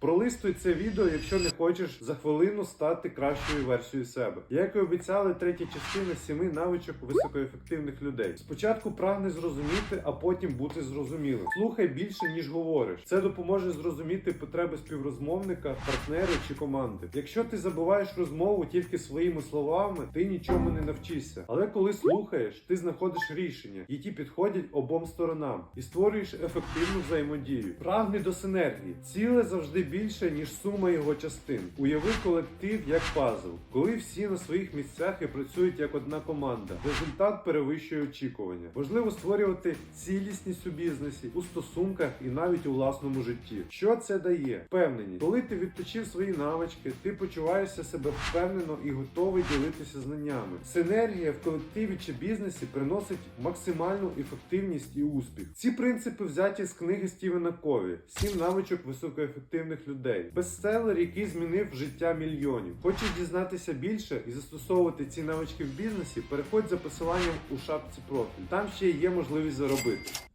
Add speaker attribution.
Speaker 1: Пролистуй це відео, якщо не хочеш за хвилину стати кращою версією себе. Як і обіцяли, третя частина сіми навичок високоефективних людей. Спочатку прагни зрозуміти, а потім бути зрозумілим. Слухай більше, ніж говориш. Це допоможе зрозуміти потреби співрозмовника, партнера чи команди. Якщо ти забуваєш розмову тільки своїми словами, ти нічому не навчишся. Але коли слухаєш, ти знаходиш рішення, які підходять обом сторонам, і створюєш ефективну взаємодію. Прагни до синергії. Ціле завжди більше, ніж сума його частин. Уяви колектив як пазл, коли всі на своїх місцях і працюють як одна команда. Результат перевищує очікування. Важливо створювати цілісність у бізнесі, у стосунках і навіть у власному житті. Що це дає? Впевненість. Коли ти відточив свої навички, ти почуваєшся себе впевнено і готовий ділитися знаннями. Синергія в колективі чи бізнесі приносить максимальну ефективність і успіх. Ці принципи взяті з книги Стівена Кові «Сім навичок високоефективних людей. Бестселер, який змінив життя мільйонів. Хочеш дізнатися більше і застосовувати ці навички в бізнесі? Переходь за посиланням у шапці профіль. Там ще є можливість заробити.